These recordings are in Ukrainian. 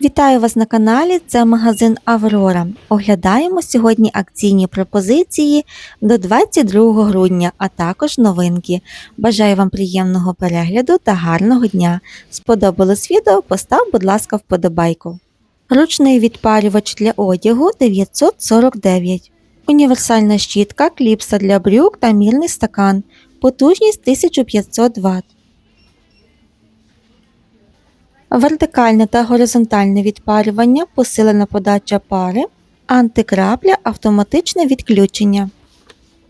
Вітаю вас на каналі. Це магазин Аврора. Оглядаємо сьогодні акційні пропозиції до 22 грудня, а також новинки. Бажаю вам приємного перегляду та гарного дня. Сподобалось відео? Постав, будь ласка, вподобайку. Ручний відпарювач для одягу 949. Універсальна щітка, кліпса для брюк та мірний стакан. Потужність 1500 Вт. Вертикальне та горизонтальне відпарювання, посилена подача пари, антикрапля, автоматичне відключення.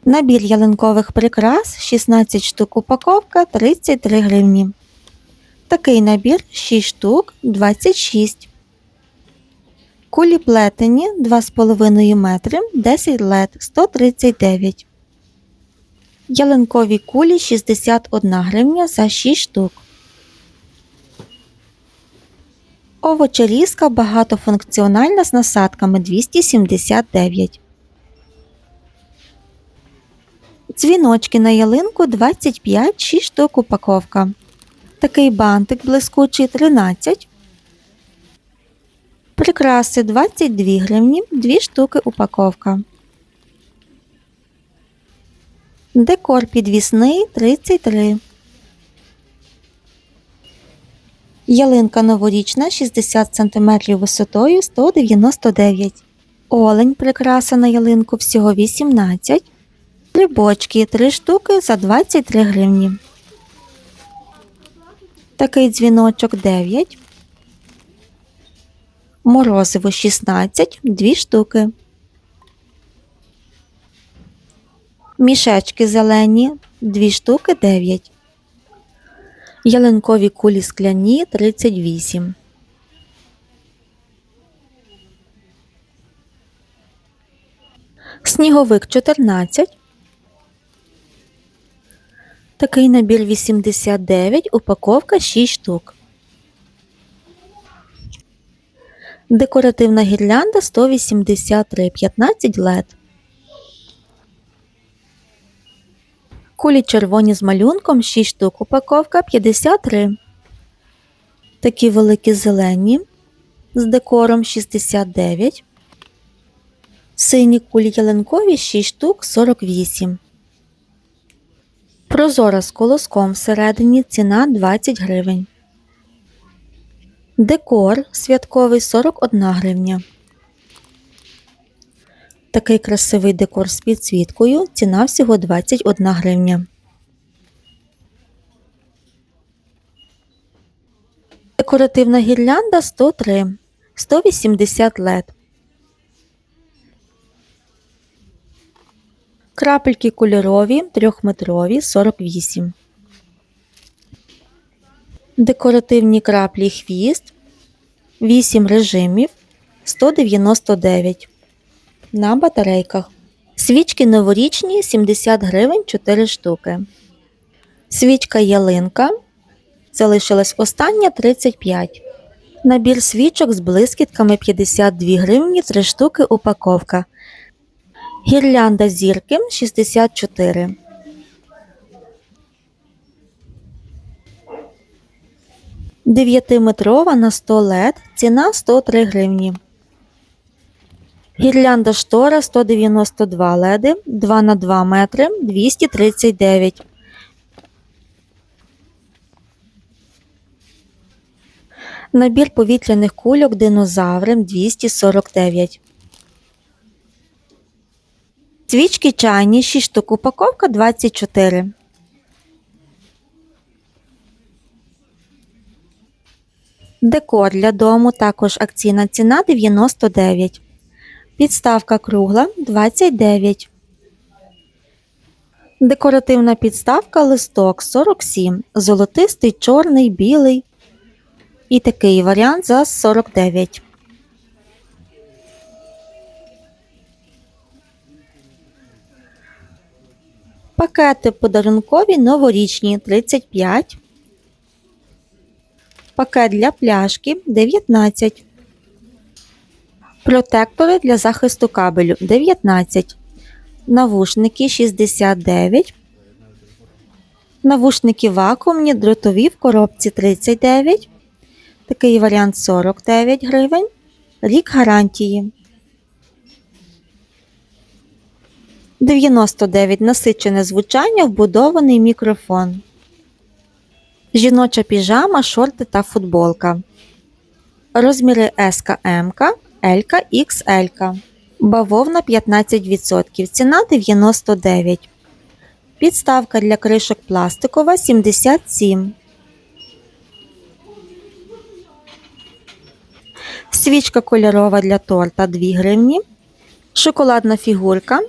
Набір ялинкових прикрас 16 штук упаковка 33 гривні. Такий набір 6 штук 26. Кулі плетені 2,5 метри 10 лет 139. Ялинкові кулі 61 гривня за 6 штук. Овочерізка багатофункціональна з насадками 279. Дзвіночки на ялинку 25 6 штук упаковка. Такий бантик блискучий 13. Прикраси 22 гривні 2 штуки упаковка. Декор підвісний 33. Ялинка новорічна 60 см висотою 199 Олень прикраса на ялинку всього 18 Грибочки 3 штуки за 23 гривні. Такий дзвіночок 9 Морозиво 16 2 штуки. Мішечки зелені 2 штуки 9 Ялинкові кулі скляні 38. Сніговик 14. Такий набір 89, упаковка 6 штук. Декоративна гірлянда 183, 15 лет. Кулі червоні з малюнком 6 штук, упаковка 53. Такі великі зелені з декором 69. Сині кулі ялинкові 6 штук 48. Прозора з колоском всередині ціна 20 гривень. Декор святковий 41 гривня. Такий красивий декор з підсвіткою. Ціна всього 21 гривня. Декоративна гірлянда 103 180 лет. Крапельки кольорові 3-метрові 48. Декоративні краплі хвіст 8 режимів 199 на батарейках. Свічки новорічні 70 гривень 4 штуки. Свічка ялинка. Залишилась остання 35. Набір свічок з блискітками 52 гривні 3 штуки упаковка. Гірлянда зірки 64. Дев'ятиметрова на 100 лед. Ціна 103 гривні. Гірлянда штора 192 леди, 2 на 2 метри, 239. Набір повітряних кульок динозаврем 249. Свічки чайні 6 штук упаковка 24. Декор для дому також акційна ціна 99. Підставка кругла 29. Декоративна підставка листок 47. Золотистий, чорний, білий. І такий варіант за 49. Пакети подарункові новорічні 35. Пакет для пляшки 19. Протектори для захисту кабелю 19. Навушники 69. Навушники вакуумні дротові в коробці 39. Такий варіант 49 гривень. Рік гарантії. 99 насичене звучання, вбудований мікрофон. Жіноча піжама, шорти та футболка. Розміри S, L, XL. Бавовна 15%. Ціна 99. Підставка для кришок пластикова 77. Свічка кольорова для торта 2 гривні. Шоколадна фігурка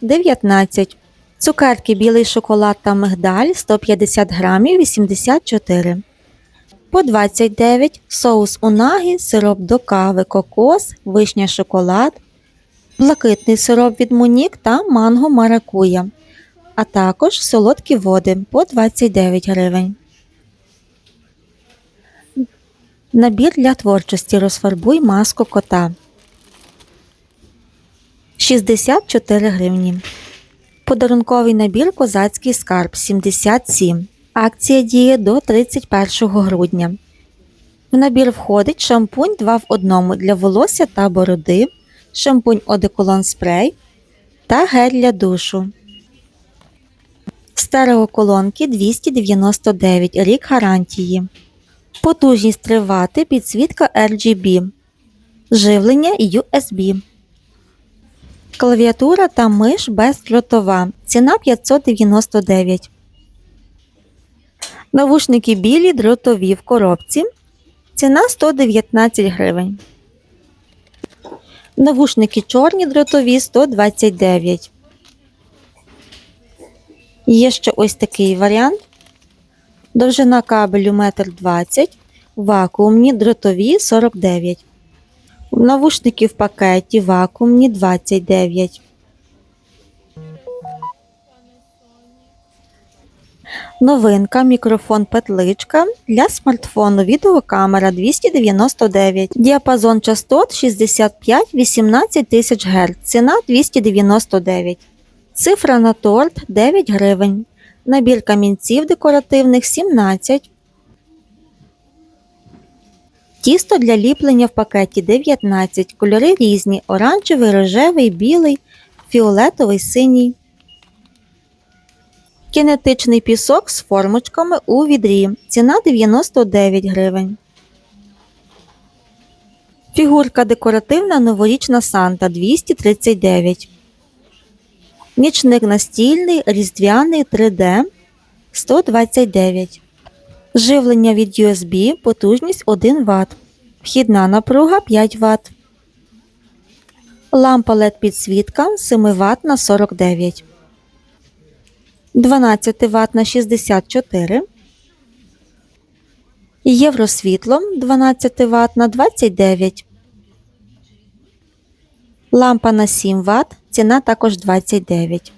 19. Цукерки білий шоколад та мигдаль 150 грамів 84. По 29 соус унагі, сироп до кави, кокос, вишня шоколад, блакитний сироп від Мунік та манго маракуя, а також солодкі води по 29 гривень. Набір для творчості розфарбуй маску кота 64 гривні. Подарунковий набір Козацький скарб 77. Акція діє до 31 грудня. В набір входить шампунь 2 в 1 для волосся та бороди, шампунь одеколон спрей та гель для душу. Стереоколонки 299 рік гарантії. Потужність тривати підсвітка RGB. Живлення USB. Клавіатура та миш бездротова. Ціна 599. Навушники білі дротові в коробці. Ціна 119 гривень. Навушники чорні дротові 129. Є ще ось такий варіант. Довжина кабелю 1,20 м, вакуумні дротові 49 Навушники в пакеті вакуумні 29. Новинка мікрофон петличка для смартфону відеокамера 299. Діапазон частот 65-18 тисяч Гц. Ціна 299. Цифра на торт 9 гривень. Набір камінців декоративних 17. Тісто для ліплення в пакеті 19. Кольори різні: оранжевий, рожевий, білий, фіолетовий, синій. Кінетичний пісок з формочками у відрі. Ціна 99 гривень. Фігурка декоративна новорічна Санта 239. Нічник настільний різдвяний 3D 129. Живлення від USB потужність 1 Вт. Вхідна напруга 5 Вт. Лампа LED підсвітка 7 Вт на 49. 12 Вт на 64. Євросвітло 12 Вт на 29. Лампа на 7 Вт. Ціна також 29.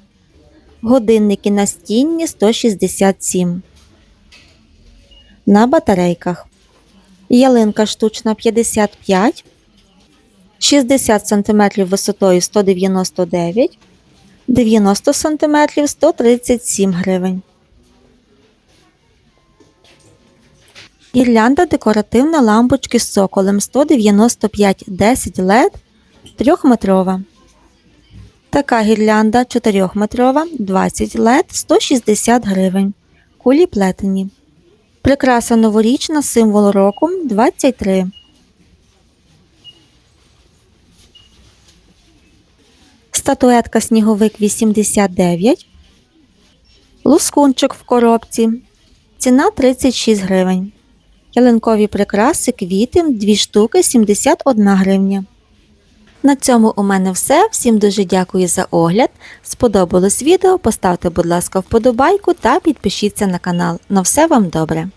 Годинники настінні 167. На батарейках. Ялинка штучна 55. 60 см висотою 199 90 см 137 гривень. Гірлянда декоративна лампочки з цоколем 195 10 LED 3-метрова. Така гірлянда 4-метрова 20 LED 160 гривень. Кулі плетені. Прикраса новорічна символ року 23. Статуетка сніговик 89. Лускунчик в коробці. Ціна 36 гривень. Ялинкові прикраси квіти 2 штуки 71 гривня. На цьому у мене все. Всім дуже дякую за огляд. Сподобалось відео, поставте, будь ласка, вподобайку та підпишіться на канал. На все вам добре!